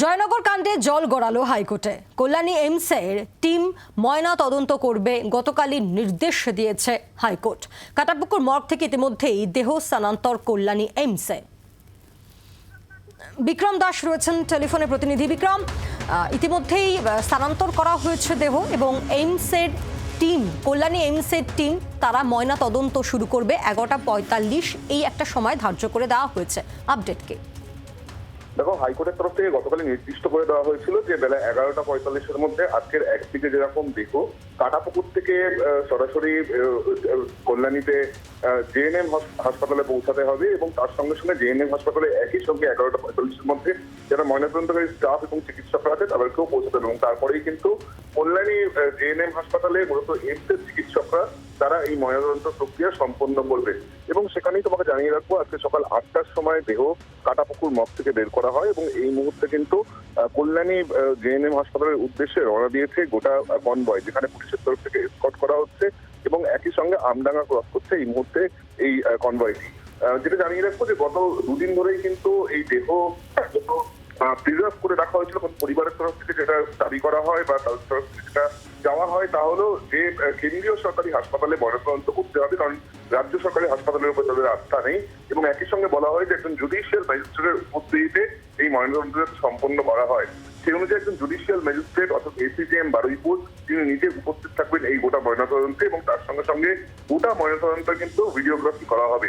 জয়নগর কাণ্ডে জল গড়ালো হাইকোর্টে। কল্যাণী এইমসের টিম ময়না তদন্ত করবে গতকালই নির্দেশ দিয়েছে হাইকোর্ট। কাটাপুকুর মর্গ থেকে ইতিমধ্যেই দেহ স্থানান্তর কল্যাণী এইমসে বিক্রম দাস রয়েছেন টেলিফোনে প্রতিনিধি। বিক্রম ইতিমধ্যেই স্থানান্তর করা হয়েছে দেহ এবং এইমসের টিম, কল্যাণী এইমসের টিম, তারা ময়না তদন্ত শুরু করবে এগারোটা পঁয়তাল্লিশ। এই একটা সময় ধার্য করে দেওয়া হয়েছে। আপডেটকে দেখো, হাইকোর্টের তরফ থেকে গতকাল নির্দিষ্ট করে দেওয়া হয়েছিল যে বেলা এগারোটা পঁয়তাল্লিশের মধ্যে আজকের একদিকে যেরকম দেখো, কাটাপুকুর থেকে সরাসরি কল্যাণীতে জেএনএম হাসপাতালে পৌঁছাতে হবে এবং তার সঙ্গে সঙ্গে জেএনএম হাসপাতালে একই সঙ্গে এগারোটা পঁয়তাল্লিশের মধ্যে যারা ময়নাতদন্তকারী স্টাফ এবং চিকিৎসকরা আছে, তাদেরকেও পৌঁছাতে হবে এবং তারপরেই কিন্তু কল্যাণী জেএনএম হাসপাতালে মূলত এইমসের চিকিৎসকরা। তারা এই ময়নাতদন্ত প্রক্রিয়া সম্পন্ন করবে। এবং সেখানেই তোমাকে জানিয়ে রাখব, আজকে সকাল আটটার সময় দেহ কাটাপুকুর মগ থেকে বের করা হয় এবং এই মুহূর্তে কিন্তু কল্যাণী জেএনএম হাসপাতালের উদ্দেশ্যে রওনা দিয়েছে গোটা কনবয় যেখানে পুলিশের তরফ থেকে স্কট করা হচ্ছে এবং একই সঙ্গে আমডাঙ্গা ক্রস করছে এই মুহূর্তে এই কনভয়টি। যেটা জানিয়ে রাখব যে গত দুদিন ধরেই কিন্তু এই দেহ প্রিজার্ভ করে রাখা হয়েছিল পরিবারের তরফ থেকে যেটা দাবি করা হয় বা তাদের তরফ থেকে যেটা হয়, তা হলো যে কেন্দ্রীয় সরকারি হাসপাতালে ময়নাতদন্ত করতে হবে, কারণ রাজ্য সরকারি হাসপাতালের উপর তাদের আস্থা নেই। এবং একই সঙ্গে বলা হয় যে, একজন জুডিশিয়াল ম্যাজিস্ট্রেটের উপস্থিতিতে এই ময়নাতদন্ত সম্পন্ন করা হয়। সেই অনুযায়ী একজন জুডিশিয়াল ম্যাজিস্ট্রেট অর্থাৎ এসিজিএম বারুইপুর, তিনি নিজে উপস্থিত থাকবেন এই গোটা ময়নাতদন্তে এবং তার সঙ্গে সঙ্গে গোটা ময়নাতদন্ত কিন্তু ভিডিওগ্রাফি করা হবে।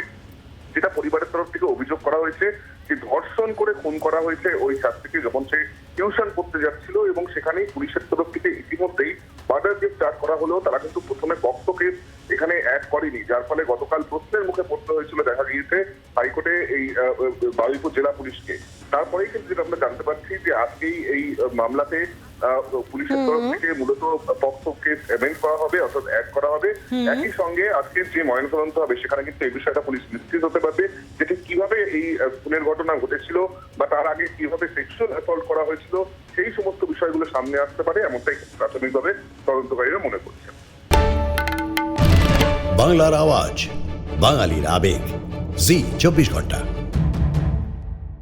যেটা পরিবারের তরফ থেকে অভিযোগ করা হয়েছে যে, ধর্ষণ করে খুন করা হয়েছে ওই ছাত্রীকে যখন সে টিউশন করতে যাচ্ছিল এবং সেখানেই পুলিশের তরফ থেকে ইতিমধ্যেই মার্ডার কেস স্টার্ট করা হলেও তারা কিন্তু প্রথমে কেস এখানে অ্যাড করেনি। যার ফলে গতকাল প্রশ্নের মুখে পড়তে হয়েছিল দেখা গিয়েছে হাইকোর্টে এই বারুইপুর জেলা পুলিশকে। তারপরেই কিন্তু যেটা আমরা জানতে পারছি যে আজকেই এই মামলাতে আহ, পুলিশের তরফ থেকে মূলত পক্ষ কেস অ্যামেন্ড করা হবে অর্থাৎ অ্যাড করা হবে। একই সঙ্গে আজকে যে ময়নাতদন্ত হবে সেখানে কিন্তু এই বিষয়টা পুলিশ নিশ্চিত হতে পারবে যে কীভাবে এই খুনের ঘটনা ঘটেছিল বা তার আগে কীভাবে সেক্সুয়াল অ্যাসল্ট করা হয়েছিল, সেই সমস্ত বিষয়গুলো সামনে আসতে পারে, এমনটাই প্রাথমিকভাবে তদন্তকারীরা মনে করছেন। বাংলার আওয়াজ, বাঙালির আবেগ, জি, চব্বিশ ঘণ্টা।